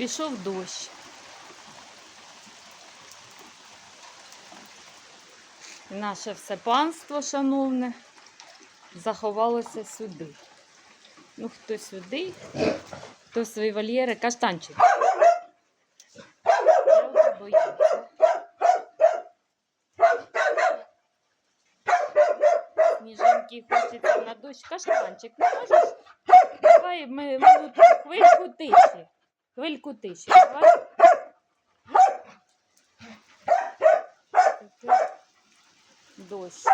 Пішов дощ. Наше все панство, шановне, заховалося сюди. Ну, хто сюди, хто свої вольєри. Каштанчик. Сніжинки хочеться на дощ. Каштанчик, не можеш? Давай ми минутку, хвильку тиші. Хвильку тиші. Давай. Такий Дощ.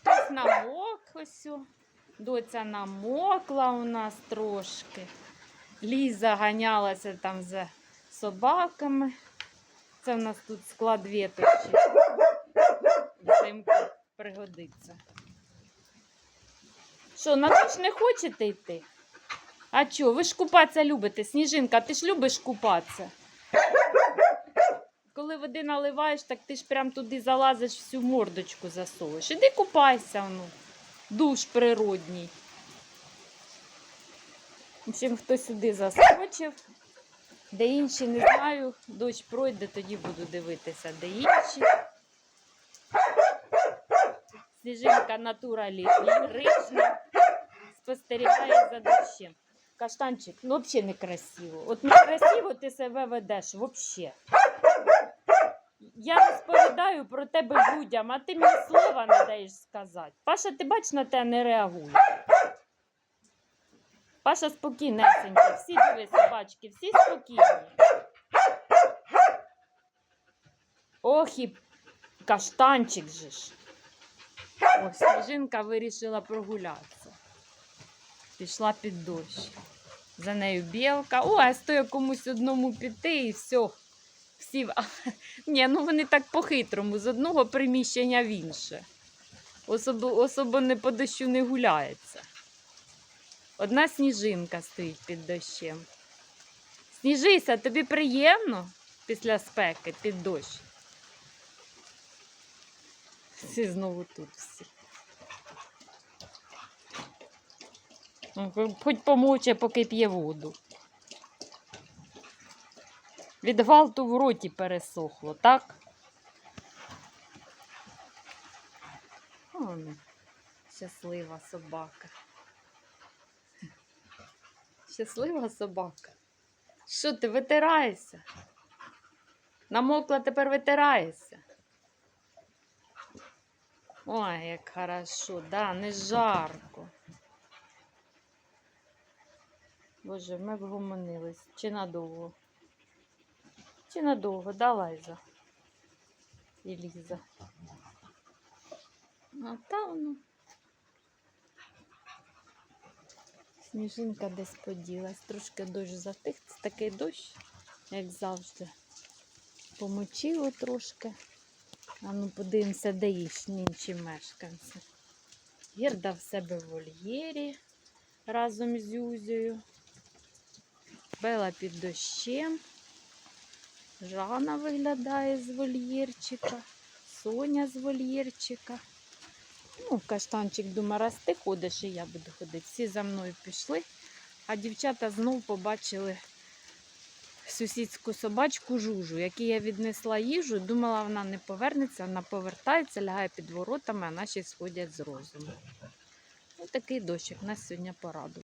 Хтось намок ось. Доця намокла у нас трошки. Ліза ганялася там за собаками. Це в нас тут склад віточі. Взимку пригодиться. Що, на дощ не хочете йти? А чо, ви ж купатися любите, Сніжинка, ти ж любиш купатися. Коли води наливаєш, так ти ж прям туди залазиш всю мордочку засовуєш. Іди купайся, ну. Душ природній. Общем, хто сюди заскочив, де інші не знаю, дощ пройде, тоді буду дивитися, де інші. Сніжинка натура лі- лірична, спостерігає за дощем. Каштанчик, ну взагалі некрасиво. От некрасиво ти себе ведеш, взагалі. Я розповідаю про тебе людям, а ти мені слова не даєш сказати. Паша, ти бач, на те не реагує. Паша спокійнесенький, всі диви собачки, всі спокійні. Ох і каштанчик же ж. Ось сніжинка вирішила прогулятися. Пішла під дощ. За нею білка. О, а стоїть комусь одному піти і все. Всі... Ні, ну вони так по-хитрому, з одного приміщення в інше. Особо, особо не по дощу не гуляється. Одна сніжинка стоїть під дощем. Сніжися, тобі приємно після спеки під дощ. Всі знову тут всі. Ну, хо- Хоч помовче, поки п'є воду. Від гвалту в роті пересохло, так? О, ну, щаслива собака. Щаслива собака. Що ти витираєшся? Намокла тепер витираєшся. Ой, як хорошо, да, не жарко. Боже, ми вгомонились. Чи надовго? Чи надовго? Да, Лайза? І Ліза. А та воно. Сніжинка десь поділась. Трошки дощ затих. Це такий дощ, як завжди. Помочило трошки. А ну подивимося, де їх інші мешканці. Гірда в себе в вольєрі разом з Юзею. Бела під дощем. Жана виглядає з вольєрчика. Соня з вольєрчика. Ну, каштанчик думає, раз ти ходиш, і я буду ходити. Всі за мною пішли, а дівчата знов побачили сусідську собачку жужу, якій я віднесла їжу. Думала, вона не повернеться, вона повертається, лягає під воротами, а наші сходять з розуму. Ось такий дощик нас сьогодні порадував.